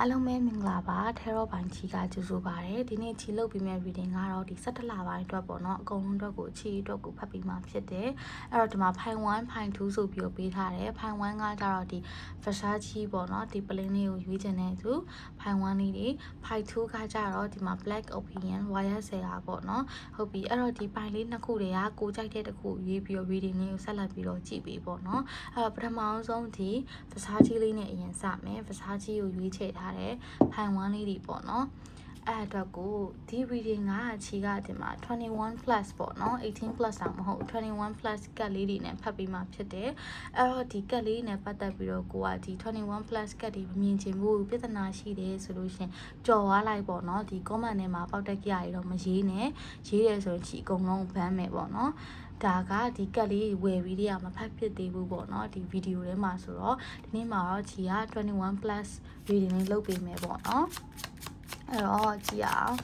အားလုံးပဲမင်္ဂလာပါထဲရောပိုင်းချီကကြိုဆိုပါရစေဒီနေ့ချီလုပ်ပြီးမဲ့ reading ကတော့ဒီ17လပိုင်းအတွက်ပေါ့နော်အကုန်လုံးအတွက်ကိုချီအတွက်ကိုဖတ်ပြီးမှဖြစ်တယ်အဲ့တော့ဒီမှာ file 1 file 2ဆိုပြီးတော့ပေးထားတယ် file 1ကကြတော့ဒီ Versace ပေါ့နော်ဒီ plane လေးကိုရွေးချင်တဲ့သူ file 1လေးတွေ file 2ကကြတော့ဒီမှာ black opinion wire ဆယ်တာပေါ့နော်ဟုတ်ပြီအဲ့တော့ဒီ file လေးနှစ်ခုတည်းကကိုကြိုက်တဲ့တစ်ခုရွေးပြီးတော့ reading လေးကိုဆက်လက်ပြီးတော့ကြည့်ပေးပေါ့နော်အဲ့တော့ပထမအောင်ဆုံးဒီ Versace လေးနဲ့အရင်စမယ် Versace ကိုရွေးချယ်ထားတယ်ဖိုင်1လေးတွေပေါ့နော် အဲ့အတွက်ကိုဒီ reading ကချီကဒီမှာ21 plus ပေါ့နော်18 plus တာမဟုတ်21 plus ကတ်လေးတွေနဲ့ဖတ်ပြီးမှဖြစ်တယ်အဲ့တော့ဒီကတ်လေးနဲ့ပတ်သက်ပြီးတော့ကိုကဒီ21 plus ကတ်တွေမမြင်ချင်ဘူးပြဿနာရှိတယ်ဆိုလို့ရှင်ကြော်ွားလိုက်ပေါ့နော်ဒီ comment ထဲမှာပေါက်တက်ကြရတော့မရေးနဲ့ရေးတယ်ဆိုရင်ချီအကုန်လုံးဘန်းမယ်ပေါ့နော်ဒါကဒီကက်လေးဝယ်ပြီးတည်းကမဖတ်ဖြစ်သေးဘူးပေါ့နော်ဒီဗီဒီယိုထဲမှာဆိုတော့ဒီနေ့မှာတော့ချီက21 plus reading လေးလုပ်ပေးမယ်ပေါ့နော် အဲ့တော့ကြည့်ရအောင်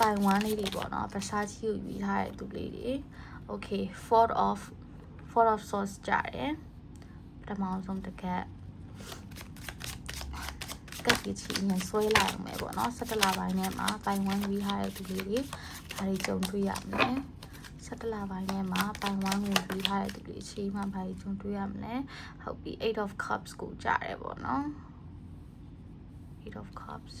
တိုင်ဝမ်လေးတွေပေါ့နော်ပစာကြီးကိုယူထားတဲ့သူလေးတွေ okay fourth of fourth of source ကြတယ်ပထမဆုံးတစ်ခက်ကက်ကြီးချီရင်ဆွဲလိုက်အောင်ပဲပေါ့နော်17လပိုင်းထဲမှာပိုင်ဝမ်ယူထားတဲ့သူလေးတွေဒါတွေကြုံတွေ့ရမယ်17လပိုင်းထဲမှာပိုင်ဝမ်ကိုယူထားတဲ့သူတွေအချိန်မှဘာတွေကြုံတွေ့ရမလဲဟုတ်ပြီ8 of cups ကိုကြရတယ်ပေါ့နော်8 of cups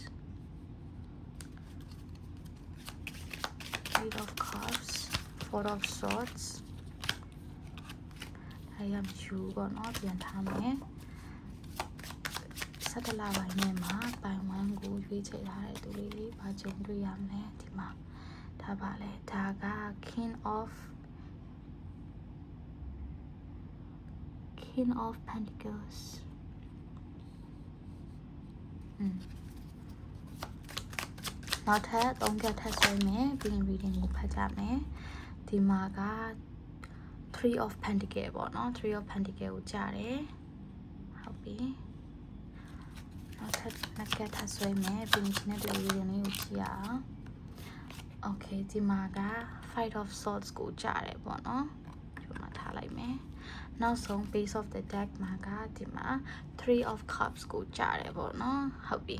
Eight of Cups, Four of Swords. I am you ပေါ့နော်ပြန်ထားမယ်ဆက်တလပိုင်းနဲ့မှာပိုင်ဝမ်ကိုရွေးချယ်ထားတဲ့သူလေးတွေဘာကြုံတွေ့ရမလဲဒီမှာဒါပါလေဒါက King of King of Pentacles. อืม နောက်ထပ်၃ကက်ထပ်ဆွဲမယ်ပြီးရင် reading ကိုဖတ်ကြမယ်ဒီမှာက3 of pentacle ပေါ့နော်3 of pentacle ကိုကြားတယ်ဟုတ်ပြီနောက်ထပ်နှစ်ကက်ထပ်ဆွဲမယ်ပြီးရင်နဲ့တူ reading လေးကိုကြည့်ရအောင် okay ဒီမှာက5 of swords ကိုကြားတယ်ပေါ့နော်ဒီမှာထားလိုက်မယ် နောက်ဆုံး base of the deck မှာကဒီမှာ3 of cups ကိုကြားတယ်ပေါ့နော်ဟုတ်ပြီ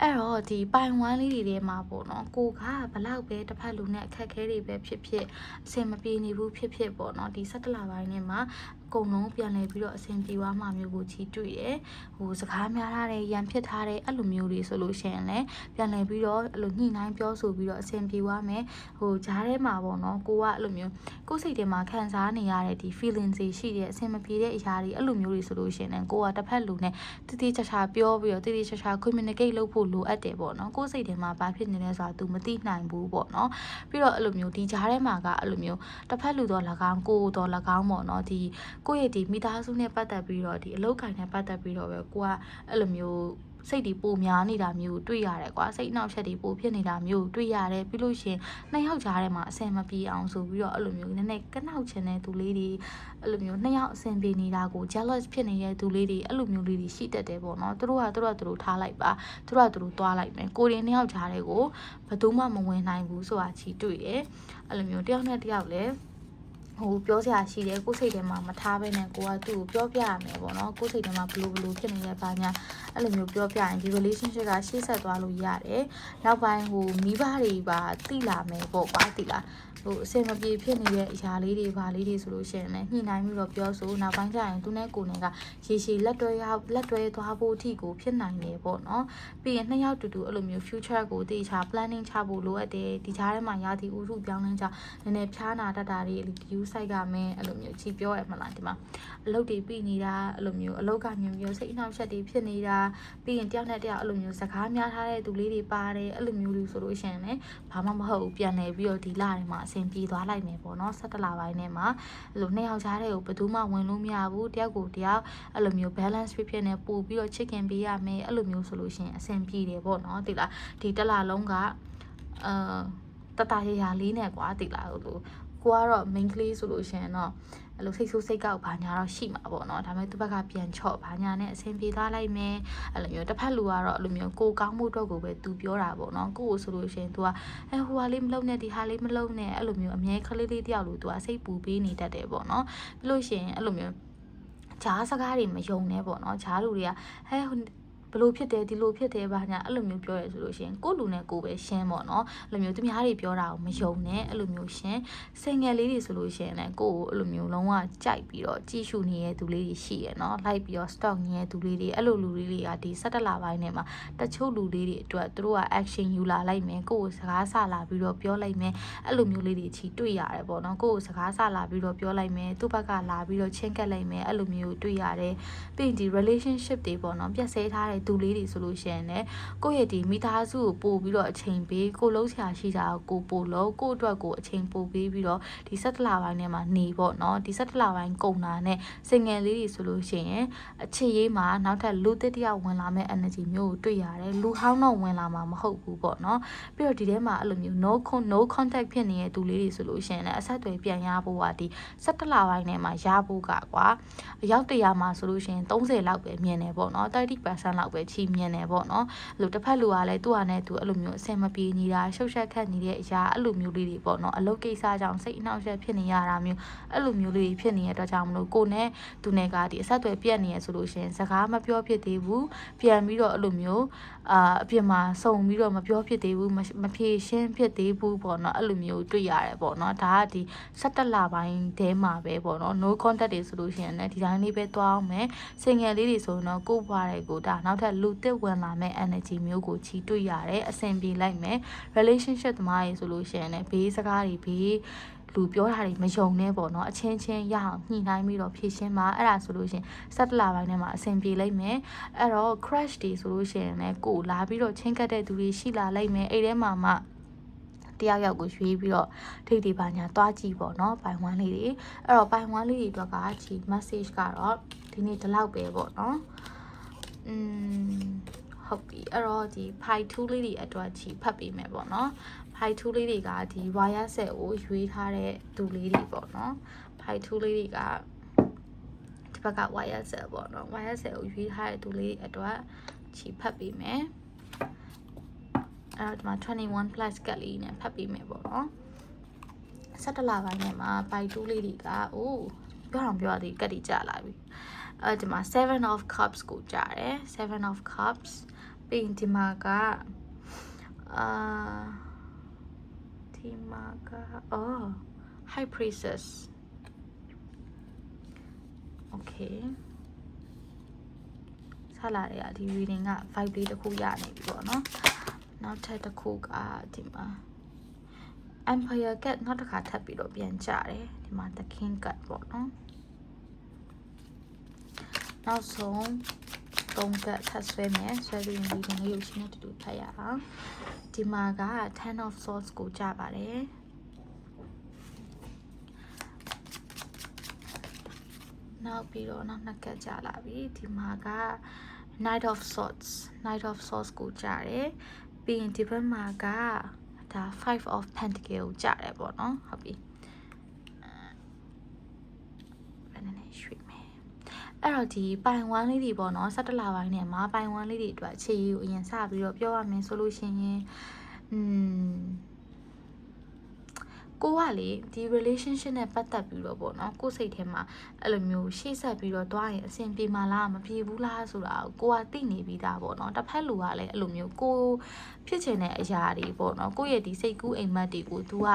အဲ့တော့ဒီပိုင်ဝမ်းလေးတွေထဲမှာပေါ့နော်ကိုကဘလောက်ပဲတစ်ဖက်လူနဲ့အခက်ခဲတွေပဲဖြစ်ဖြစ်အဆင်မပြေနေဘူးဖြစ်ဖြစ်ပေါ့နော်ဒီ17လပိုင်းထဲမှာအ ကုန်လုံးပြန်လည်ပြီးတော့အဆင်ပြေသွားမှမျိုးကိုချီတွေ့တယ်ဟိုစကားများထားတယ်ရန်ဖြစ်ထားတယ်အဲ့လိုမျိုးတွေဆိုလို့ရှိရင်လည်းပြန်လည်ပြီးတော့အဲ့လိုညှိနှိုင်းပြောဆိုပြီးတော့အဆင်ပြေသွားမယ်ဟိုဂျားထဲမှာပေါ့နော်ကိုကအဲ့လိုမျိုးကိုယ်စိတ်ထဲမှာခံစားနေရတဲ့ဒီ feeling တွေရှိတယ်အဆင်မပြေတဲ့အရာတွေအဲ့လိုမျိုးတွေဆိုလို့ရှိရင်လည်းကိုကတစ်ဖက်လူနဲ့တတိချာချာပြောပြီးတော့တတိချာချာ communicate လုပ်ဖို့လိုအပ်တယ်ပေါ့နော်ကိုယ်စိတ်ထဲမှာဘာဖြစ်နေလဲဆိုတာ तू မသိနိုင်ဘူးပေါ့နော်ပြီးတော့အဲ့လိုမျိုးဒီဂျားထဲမှာကအဲ့လိုမျိုးတစ်ဖက်လူတော့၎င်းကိုတော့၎င်းပေါ့နော်ဒီကိုယ့်ရဲ့ဒီမိသားစုနဲ့ပတ်သက်ပြီးတော့ဒီအလုပ်ကိုင်နဲ့ပတ်သက်ပြီးတော့ပဲကိုကအဲ့လိုမျိုးစိတ်တွေပိုများနေတာမျိုးတွေ့ရတယ်ကွာစိတ်အနှောက်အယှက်တွေပိုဖြစ်နေတာမျိုးတွေ့ရတယ်ပြီးလို့ရှရင်နှစ်ယောက်ကြားထဲမှာအဆင်မပြေအောင်ဆိုပြီးတော့အဲ့လိုမျိုးနည်းနည်းကနှောက်ချင်တဲ့သူလေးတွေအဲ့လိုမျိုးနှစ်ယောက်အဆင်ပြေနေတာကို jealous ဖြစ်နေတဲ့သူလေးတွေအဲ့လိုမျိုးလေးတွေရှိတတ်တယ်ပေါ့နော်သူတို့ကသူတို့ကသူတို့ထားလိုက်ပါသူတို့ကသူတို့သွားလိုက်မယ်ကိုရင်နှစ်ယောက်ကြားထဲကိုဘယ်သူမှမဝင်နိုင်ဘူးဆိုတာချီတွေ့ရအဲ့လိုမျိုးတယောက်နဲ့တယောက်လည်း ဟိုပြောစရာရှိတယ်ကိုယ်စိတ်ထဲမှာမထားဘဲနဲ့ကိုကသူ့ကိုပြောပြရမယ်ပေါ့နော်ကိုယ်စိတ်ထဲမှာဘလို့ဘလို့ဖြစ်နေလဲဘာညာအဲ့လိုမျိုးပြောပြရင်ဒီ relationship ကရှေ့ဆက်သွားလို့ရတယ်နောက်ပိုင်းဟိုမိဘတွေပါတိလာမယ်ပေါ့ကွာတိလာ ဟိုအစင်မပြေဖြစ်နေတဲ့အရာလေးတွေဘာလေးတွေဆိုလို့ရှိရင်လည်းညှိနှိုင်းပြီးတော့ပြောဆိုနောက်ပိုင်းကျရင်သူနဲ့ကိုယ်နဲ့ကရေရှည်လက်တွဲရလက်တွဲသွားဖို့အထိကိုဖြစ်နိုင်တယ်ပေါ့နော်ပြီးရင်နှစ်ယောက်တူတူအဲ့လိုမျိုး future ကိုတေချာ planning ချဖို့လိုအပ်တယ်ဒီကြားထဲမှာရာသီဥတုပြောင်းလဲကြနည်းနည်းဖျားနာတတ်တာတွေ view site ကမင်းအဲ့လိုမျိုးချီပြောရမလားဒီမှာအလုပ်တွေပြီးနေတာအဲ့လိုမျိုးအလုပ်ကမျိုးမျိုးစိတ်အနှောက်အယှက်တွေဖြစ်နေတာပြီးရင်တယောက်နဲ့တယောက်အဲ့လိုမျိုးစကားများထားတဲ့သူလေးတွေပါတယ်အဲ့လိုမျိုးလူဆိုလို့ရှိရင်လည်းဘာမှမဟုတ်ဘူးပြန်နေပြီးတော့ဒီလထဲမှာအဆင်ပြေသွားလိုက်မယ်ပေါ့နော်17လပိုင်းထဲမှာအဲ့လိုနှစ်ယောက်ကြားတဲ့ကိုဘယ်သူမှဝင်လို့မရဘူးတယောက်ကိုတယောက်အဲ့လိုမျိုး balance ဖြစ်ဖြစ်နဲ့ပို့ပြီးတော့ chicken ပေးရမယ်အဲ့လိုမျိုးဆိုလို့ရှိရင်အဆင်ပြေတယ်ပေါ့နော်ဒီလားဒီတစ်လလုံးကအာတတရရလေးနဲ့ကွာတိလာလို့ ကိုကတော့ main ကလေးဆိုလို့ရှိရင်တော့အဲ့လိုစိတ်ဆိုးစိတ်ကောက်ဘာညာတော့ရှိမှာပေါ့နော်ဒါပေမဲ့သူ့ဘက်ကပြန်ချော့ဘာညာနဲ့အဆင်ပြေသွားလိုက်မယ်အဲ့လိုမျိုးတစ်ဖက်လူကတော့အဲ့လိုမျိုးကိုကောင်းမှုအတွက်ကိုပဲသူပြောတာပေါ့နော်ကိုကိုဆိုလို့ရှိရင် तू ကအဲဟိုဟာလေးမလုပ်နဲ့ဒီဟာလေးမလုပ်နဲ့အဲ့လိုမျိုးအမြဲခလေးလေးတယောက်လို့ तू ကစိတ်ပူပေးနေတတ်တယ်ပေါ့နော်ပြီးလို့ရှိရင်အဲ့လိုမျိုးဂျားစကားတွေမယုံနဲ့ပေါ့နော်ဂျားလူတွေကဟဲဟို ဘလို့ဖြစ်တယ်ဒီလိုဖြစ်တယ်ဘာညာအဲ့လိုမျိုးပြောရဲဆိုလို့ရှိရင်ကိုယ့်လူနဲ့ကိုယ်ပဲရှင်းပေါ့နော်အဲ့လိုမျိုးသူများတွေပြောတာကိုမယုံနဲ့အဲ့လိုမျိုးရှင်းစင်ငယ်လေးတွေဆိုလို့ရှိရင်လည်းကိုယ့်ကိုအဲ့လိုမျိုးလုံးဝကြိုက်ပြီးတော့ကြည့်ရှုနေတဲ့သူလေးတွေရှိရယ်နော်လိုက်ပြီးတော့ stock နေတဲ့သူလေးတွေအဲ့လိုလူလေးတွေကဒီ17လပိုင်းထဲမှာတချို့လူလေးတွေအတွက်သူတို့က action ယူလာလိုက်မယ်ကိုယ့်ကိုစကားဆလာပြီးတော့ပြောလိုက်မယ်အဲ့လိုမျိုးလေးတွေချီတွေ့ရတယ်ပေါ့နော်ကိုယ့်ကိုစကားဆလာပြီးတော့ပြောလိုက်မယ်သူ့ဘက်ကလာပြီးတော့ချင်းကပ်လိုက်မယ်အဲ့လိုမျိုးတွေ့ရတယ်ပြီးရင်ဒီ relationship တွေပေါ့နော်ပြတ်ဆဲထားတဲ့သူလေးတွေဆိုလို့ရှိရင်လည်းကိုယ့်ရဲ့ဒီမိသားစုကိုပို့ပြီးတော့အချိန်ပေးကိုလုံးဆရာရှိတာကိုပို့လို့ကိုယ့်အတွက်ကိုအချိန်ပို့ပေးပြီးတော့ဒီ17လပိုင်းထဲမှာနေပေါ့နော်ဒီ17လပိုင်းကုန်တာနဲ့စင်ငယ်လေးတွေဆိုလို့ရှိရင်အချစ်ရေးမှာနောက်ထပ်လူတစ်တယောက်ဝင်လာမဲ့ energy မျိုးကိုတွေ့ရတယ်လူဟောင်းတော့ဝင်လာမှာမဟုတ်ဘူးပေါ့နော်ပြီးတော့ဒီထဲမှာအဲ့လိုမျိုး no con no contact ဖြစ်နေတဲ့သူလေးတွေဆိုလို့ရှိရင်လည်းအဆက်အသွယ်ပြန်ရဖို့ကဒီ17လပိုင်းထဲမှာရဖို့ကကွာအရောက်တရာမှာဆိုလို့ရှိရင်30လောက်ပဲမြင်တယ်ပေါ့နော်30%လောက်ပဲချီမြင်တယ်ပေါ့နော်အဲ့လိုတစ်ဖက်လူကလည်းသူ့ဟာနဲ့သူအဲ့လိုမျိုးအဆင်မပြေနေတာရှုပ်ရှက်ခတ်နေတဲ့အရာအဲ့လိုမျိုးလေးတွေပေါ့နော်အလုပ်ကိစ္စကြောင့်စိတ်အနှောက်အယှက်ဖြစ်နေရတာမျိုးအဲ့လိုမျိုးလေးတွေဖြစ်နေတဲ့အတွက်ကြောင့်မလို့ကိုနဲ့သူနဲ့ကဒီအဆက်အသွယ်ပြတ်နေရဆိုလို့ရှိရင်စကားမပြောဖြစ်သေးဘူးပြန်ပြီးတော့အဲ့လိုမျိုး အာအပြင်မှာစုံပြီးတော့မပြောဖြစ်သေးဘူးမဖြေရှင်းဖြစ်သေးဘူးပေါ့နော်အဲ့လိုမျိုးတွေ့ရတယ်ပေါ့နော်ဒါကဒီ17လပိုင်းတဲမှာပဲပေါ့နော် no contact တွေဆိုလို့ရှိရင်လည်းဒီတိုင်းလေးပဲသွားအောင်မယ်စင်ငယ်လေးတွေဆိုရင်တော့ကို့ဘွားတွေကိုဒါနောက်ထပ်လူတစ်ဝင်လာမဲ့ energy မျိုးကိုချီတွေ့ရတယ်အဆင်ပြေလိုက်မယ် relationship သမားတွေဆိုလို့ရှိရင်လည်းဘေးစကားတွေဘေး လူပြောတာတွေမယုံနဲ့ပေါ့နော်အချင်းချင်းရအောင်ညှိနှိုင်းပြီးတော့ဖြည့်ရှင်းပါအဲ့ဒါဆိုလို့ရှင်စက်တလာပိုင်းထဲမှာအဆင်ပြေလိုက်မယ်အဲ့တော့ crash တွေဆိုလို့ရှိရင်လည်းကိုလာပြီးတော့ချင်းကတ်တဲ့သူတွေရှိလာလိုက်မယ်အဲ့ထဲမှာမှတယောက်ယောက်ကိုရွေးပြီးတော့ထိတ်ဒီပါညာသွားကြည့်ပေါ့နော်ပိုင်ဝမ်းလေးတွေအဲ့တော့ပိုင်ဝမ်းလေးတွေအတွက်ကချီ message ကတော့ဒီနေ့ဒီလောက်ပဲပေါ့နော်อืมဟုတ်ပြီအဲ့တော့ဒီ pi 2လေးတွေအတွက်ချီဖတ်ပေးမယ်ပေါ့နော် pi 2လေးတွေကဒီ wire set ကိုရွေးထားတဲ့သူလေးတွေပေါ့နော် pi 2လေးတွေကဒီဘက်က wire set ပေါ့နော် wire set ကိုရွေးထားတဲ့သူလေးတွေအတွက်ချီဖတ်ပေးမယ်အဲ့တော့ဒီမှာ21 plus ကတ်လေးနဲ့ဖတ်ပေးမယ်ပေါ့နော်17လပိုင်းထဲမှာ pi 2လေးတွေကအိုးပြောအောင်ပြောရသေးကတ်တွေကြာလာပြီအဲ့ဒီမှာ7 of cups ကိုကြာတယ်7 of cups ပြီးရင်ဒီမှာကအာ ဒီမှာကအော် high priestess okay ဆက်လာတဲ့ဒီ reading က vibe လေးတစ်ခုရနေပြီပေါ့နော်နောက်ထပ်တစ်ခုကဒီမှာ empire cat နောက်တစ်ခါထပ်ပြီးတော့ပြန်ကြတယ်ဒီမှာ the king cat ပေါ့နော်နောက်ဆုံး သုံးကတ်ထပ်ဆွဲမယ်ဆွဲပြီးရင်ဒီငလေးကိုရှင်းနဲ့တူတူထပ်ရအောင်ဒီမှာက10 of swords ကိုကြပါတယ်နောက်ပြီးတော့နောက်နှစ်ကတ်ကြလာပြီဒီမှာက Knight of Swords Knight of Swords ကိုကြားတယ်ပြီးရင်ဒီဘက်မှာကဒါ5 of Pentacle ကိုကြားတယ်ပေါ့နော်ဟုတ်ပြီဘယ်နဲ့ရွှေ့မယ် အဲ့တော့ဒီပိုင်ဝမ်းလေးတွေပေါ့နော်17လပိုင်းနဲ့မှာပိုင်ဝမ်းလေးတွေအတွက်အခြေရေးကိုအရင်စပြီးတော့ပြောရမယ်ဆိုလို့ရှိရင်อืมကိုကလေဒီ relationship နဲ့ပတ်သက်ပြီးတော့ပေါ့နော်ကိုစိတ်ထဲမှာအဲ့လိုမျိုးရှေ့ဆက်ပြီးတော့တွားရင်အဆင်ပြေမလားမပြေဘူးလားဆိုတာကိုကသိနေပြီးသားပေါ့နော်တစ်ဖက်လူကလည်းအဲ့လိုမျိုးကိုဖြစ်ချင်တဲ့အရာတွေပေါ့နော်ကိုရဲ့ဒီစိတ်ကူးအိမ်မက်တွေကို तू က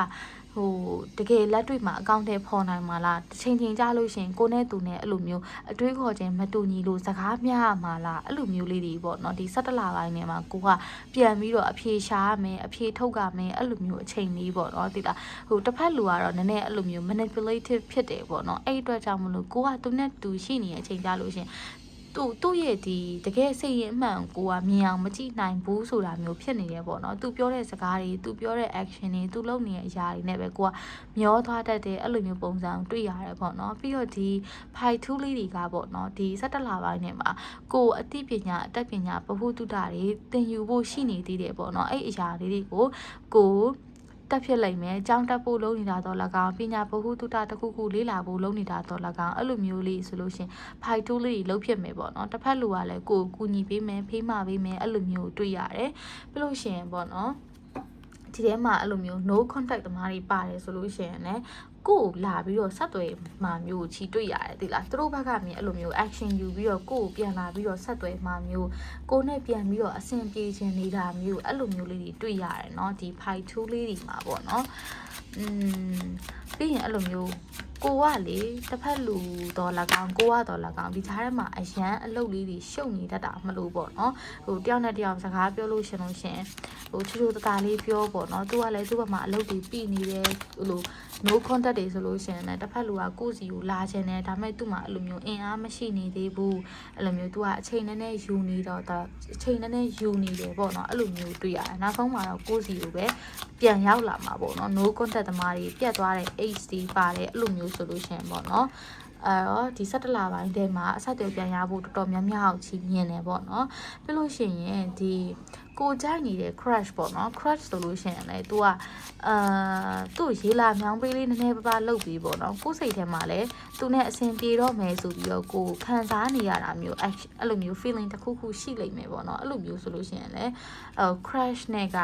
ဟိုတကယ်လက်တွေ့မှာအကောင့်ထဲပေါ်နိုင်မှာလားတစ်ချိန်ချိန်ကြားလို့ရှင်ကိုနဲ့သူနဲ့အဲ့လိုမျိုးအတွေးခေါ်ခြင်းမတူညီလို့စကားမျှရမှာလားအဲ့လိုမျိုးလေးတွေပေါ့နော်ဒီ17လပိုင်းထဲမှာကိုကပြန်ပြီးတော့အဖြေရှာရမယ်အဖြေထုတ်ရမယ်အဲ့လိုမျိုးအချိန်လေးပေါ့နော်တိတာဟိုတစ်ဖက်လူကတော့နည်းနည်းအဲ့လိုမျိုး manipulative ဖြစ်တယ်ပေါ့နော်အဲ့အတွက်ကြောင့်မလို့ကိုကသူနဲ့တူရှိနေတဲ့အချိန်ကြားလို့ရှင် သူ့သူ့ရဲ့ဒီတကယ်စိတ်ရင်အမှန်ကိုကမြင်အောင်မကြည့်နိုင်ဘူးဆိုတာမျိုးဖြစ်နေတယ်ပေါ့နော်သူပြောတဲ့စကားတွေသူပြောတဲ့ action တွေသူလုပ်နေတဲ့အရာတွေနဲ့ပဲကိုကမျောသွားတတ်တယ်အဲ့လိုမျိုးပုံစံတွေ့ရတယ်ပေါ့နော်ပြီးတော့ဒီဖိုက်ထူးလေးတွေကပေါ့နော်ဒီ17လပိုင်းနဲ့မှာကိုအသိပညာအတတ်ပညာပဟုတုတတွေသင်ယူဖို့ရှိနေသေးတယ်ပေါ့နော်အဲ့အရာလေးတွေကိုကို တက်ဖြစ်လိုက်မယ်။ကြောင်းတက်ဖို့လုပ်နေတာတော့၎င်းပညာဗဟုသုတတစ်ခုခုလေ့လာဖို့လုပ်နေတာတော့၎င်းအဲ့လိုမျိုးလေးဆိုလို့ရှင်ဖိုက်တိုးလေးလုပ်ဖြစ်မယ်ပေါ့နော်။တစ်ဖက်လူကလည်းကိုကိုကူညီပေးမယ်ဖေးမပေးမယ်အဲ့လိုမျိုးတွေ့ရတယ်။ပြီးလို့ရှင်ပေါ့နော်။ဒီထဲမှာအဲ့လိုမျိုး no contact သမားတွေပါတယ်ဆိုလို့ရှိရင်လည်း ကိုယ်လာပြီးတော့ဆက်သွယ်မှာမျိုးချီတွေ့ရတယ်ဒီလားသူတို့ဘက်ကမြင်အဲ့လိုမျိုး action ယူပြီးတော့ကိုယ်ကိုပြန်လာပြီးတော့ဆက်သွယ်မှာမျိုးကိုယ်နဲ့ပြန်ပြီးတော့အဆင်ပြေခြင်းနေတာမျိုးအဲ့လိုမျိုးလေးတွေတွေ့ရတယ်เนาะဒီ fight tool လေးတွေမှာပေါ့เนาะอืมပြီးရင်အဲ့လိုမျိုးကိုကလေတစ်ဖက်လူတော့လကောင်ကိုကတော့လကောင်ဒီသားထဲမှာအရန်အလုပ်လေးတွေရှုပ်နေတတ်တာမလို့ပေါ့နော်ဟိုတယောက်နဲ့တယောက်စကားပြောလို့ရှင်လို့ရှင် ဟိုချူချူတတာလေးပြောပေါ့နော်သူကလည်းသူ့ဘက်မှာအလုပ်တွေပြီးနေတယ်ဟိုလို no contact တွေဆိုလို့ရှိရင်လည်းတစ်ဖက်လူကကိုယ့်စီကိုလာချင်တယ်ဒါပေမဲ့သူ့မှာအဲ့လိုမျိုးအင်အားမရှိနေသေးဘူးအဲ့လိုမျိုးသူကအချိန်နည်းနည်းယူနေတော့ဒါအချိန်နည်းနည်းယူနေတယ်ပေါ့နော်အဲ့လိုမျိုးတွေ့ရတယ်နောက်ဆုံးမှာတော့ကိုယ့်စီကိုပဲပြန်ရောက်လာမှာပေါ့နော် no contact သမားတွေပြတ်သွားတဲ့ H တွေပါတယ်အဲ့လိုမျိုးဆိုလို့ရှိရင်ပေါ့နော် အဲ့တော့ဒီ17လပိုင်းထဲမှာအဆက်အသွယ်ပြန်ရဖို့တော်တော်များများအောင်ချီမြင်တယ်ပေါ့နော်ပြီးလို့ရှိရင်ဒီကိုကြိုက်နေတဲ့ crush ပေါ့နော် crush ဆိုလို့ရှိရင်လည်း तू อ่ะအာသူ့ရေးလာမြောင်းပေးလေးနည်းနည်းပါးပါလုပ်ပြီးပေါ့နော်ကိုယ်စိတ်ထဲမှာလည်းသူနဲ့အဆင်ပြေတော့မယ်ဆိုပြီးတော့ကိုခံစားနေရတာမျိုးအဲ့လိုမျိုး feeling တစ်ခုခုရှိလိမ့်မယ်ပေါ့နော်အဲ့လိုမျိုးဆိုလို့ရှိရင်လည်းအဲ crush နဲ့က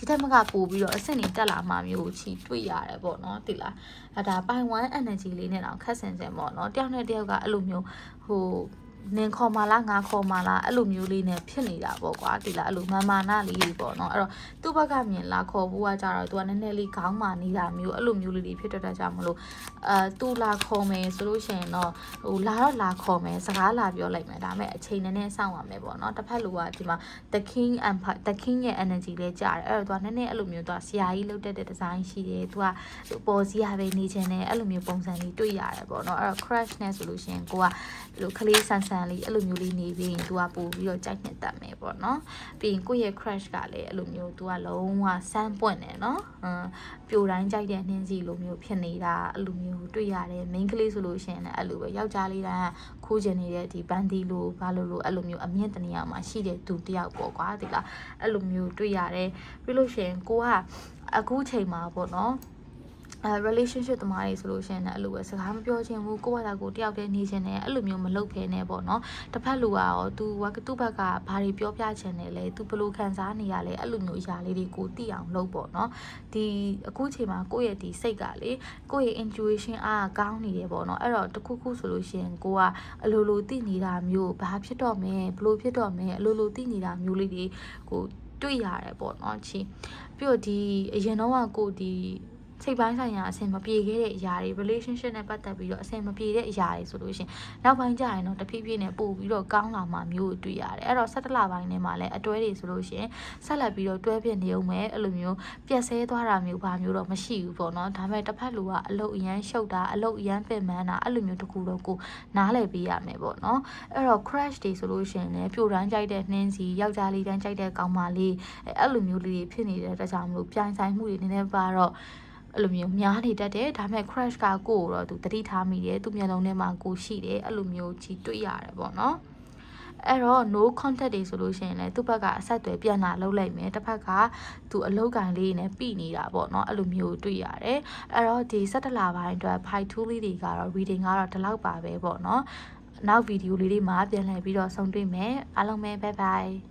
ဒီတက်မကပို့ပြီးတော့အဆင့်တွေတက်လာမှမျိုးကိုချီတွေ့ရတယ်ပေါ့နော်တိလားအဲဒါပိုင်1 energy လေးနဲ့တော့ခက်ဆင်စင်ပေါ့နော်တယောက်နဲ့တယောက်ကအဲ့လိုမျိုးဟို နင်ခေါ်မလားငါခေါ်မလားအဲ့လိုမျိုးလေးနဲ့ဖြစ်နေတာပေါ့ကွာဒီလားအဲ့လိုမာမာနလေးတွေပေါ့နော်အဲ့တော့သူ့ဘက်ကမြင်လာခေါ်ဖို့ကကြတော့သူကနည်းနည်းလေးခေါင်းမာနေတာမျိုးအဲ့လိုမျိုးလေးတွေဖြစ်တတ်တတ်ကြမလို့အဲသူလာခေါ်မယ်ဆိုလို့ရှိရင်တော့ဟိုလာတော့လာခေါ်မယ်စကားလာပြောလိုက်မယ်ဒါပေမဲ့အချိန်နည်းနည်းစောင့်ရမယ်ပေါ့နော်တစ်ဖက်လူကဒီမှာ the king empire the king ရဲ့ energy လေးကြားတယ်အဲ့တော့သူကနည်းနည်းအဲ့လိုမျိုးသူကဆရာကြီးလုပ်တတ်တဲ့ design ရှိတယ်သူကပေါ်စီရပဲနေချင်တယ်အဲ့လိုမျိုးပုံစံလေးတွေ့ရတယ်ပေါ့နော်အဲ့တော့ crash နဲ့ဆိုလို့ရှိရင်ကိုကအဲ့လိုခလေးဆန်ဆန်လေးအဲ့လိုမျိုးလေးနေပြီးရင်သူကပို့ပြီးတော့ကြိုက်နေတတ်မယ်ပေါ့နော်ပြီးရင်ကိုယ့်ရဲ့ crash ကလည်းအဲ့လိုမျိုးသူကလုံးဝစမ်းပွင့်တယ်နော်အမ်ပြိုတိုင်းကြိုက်တဲ့နှင်းစီလိုမျိုးဖြစ်နေတာအဲ့လိုမျိုးတွေ့ရတယ် main ကလေးဆိုလို့ရှိရင်လည်းအဲ့လိုပဲယောက်ျားလေးတိုင်းခိုးကျင်နေတဲ့ဒီဘန်ဒီလိုဘာလို့လို့အဲ့လိုမျိုးအမြင့်တနေရာမှာရှိတဲ့သူတယောက်ပေါ့ကွာဒီလားအဲ့လိုမျိုးတွေ့ရတယ်ပြီးလို့ရှိရင်ကိုကအခုချိန်မှာပေါ့နော် အဲ relationship တမားတွေဆိုလို့ရှိရင်လည်းအဲ့လိုပဲစကားမပြောချင်ဘူးကိုယ့်ဘာသာကိုယ်တယောက်တည်းနေချင်တယ်အဲ့လိုမျိုးမလုပ်ခဲနဲ့ပေါ့နော်တစ်ဖက်လူကရော तू ကသူ့ဘက်ကဘာတွေပြောပြချင်တယ်လဲ तू ဘယ်လိုခံစားနေရလဲအဲ့လိုမျိုးအရာလေးတွေကိုသိအောင်လုပ်ပေါ့နော်ဒီအခုချိန်မှာကိုယ့်ရဲ့ဒီစိတ်ကလေကိုယ့်ရဲ့ intuition အားကောင်းနေတယ်ပေါ့နော်အဲ့တော့တခုခုဆိုလို့ရှိရင်ကိုကအလိုလိုသိနေတာမျိုးဘာဖြစ်တော့မလဲဘယ်လိုဖြစ်တော့မလဲအလိုလိုသိနေတာမျိုးလေးတွေကိုတွေ့ရတယ်ပေါ့နော်ချီပြီးတော့ဒီအရင်တော့ကကိုဒီ စိတ်ပိုင်းဆိုင်ရာအဆင်မပြေခဲ့တဲ့အရာတွေ relationship နဲ့ပတ်သက်ပြီးတော့အဆင်မပြေတဲ့အရာတွေဆိုလို့ရှိရင်နောက်ပိုင်းကျရင်တော့တဖြည်းဖြည်းနဲ့ပို့ပြီးတော့ကောင်းလာမှမျိုးတွေ့ရတယ်အဲ့တော့17လပိုင်းထဲမှာလည်းအတွဲတွေဆိုလို့ရှိရင်ဆက်လက်ပြီးတော့တွဲပြနေအောင်မယ်အဲ့လိုမျိုးပြက်ဆဲသွားတာမျိုးဘာမျိုးတော့မရှိဘူးပေါ့နော်ဒါပေမဲ့တစ်ဖက်လူကအလုတ်အရန်ရှုပ်တာအလုတ်အရန်ပင်ပန်းတာအဲ့လိုမျိုးတကူတော့ကိုနားလည်ပေးရမယ်ပေါ့နော်အဲ့တော့ crash တွေဆိုလို့ရှိရင်လည်းပြိုတန်းကြိုက်တဲ့နှင်းစီယောက်ျားလေးတန်းကြိုက်တဲ့ကောင်မလေးအဲ့လိုမျိုးလေးတွေဖြစ်နေတဲ့အတွက်ကြောင့်မလို့ပြိုင်ဆိုင်မှုတွေနည်းနည်းပါတော့ အဲ့လိုမျိုးများနေတတ်တယ်ဒါပေမဲ့ crash ကကိုကိုတော့သူတတိထားမိတယ်သူမျက်လုံးထဲမှာကိုရှိတယ်အဲ့လိုမျိုးကြီးတွေ့ရတယ်ပေါ့နော်အဲ့တော့ no contact တွေဆိုလို့ရှိရင်လည်းသူ့ဘက်ကအဆက်အသွယ်ပြန်လာလုပ်လိုက်မယ်တစ်ဖက်ကသူအလောက်ကန်လေးနဲ့ပြီနေတာပေါ့နော်အဲ့လိုမျိုးတွေ့ရတယ်အဲ့တော့ဒီ17လပိုင်းအတွက် fight tool လေးတွေကတော့ reading ကတော့ဒီလောက်ပါပဲပေါ့နော်နောက်ဗီဒီယိုလေးတွေမှာပြန်လည်ပြီးတော့ဆုံတွေ့မယ်အားလုံးပဲ bye bye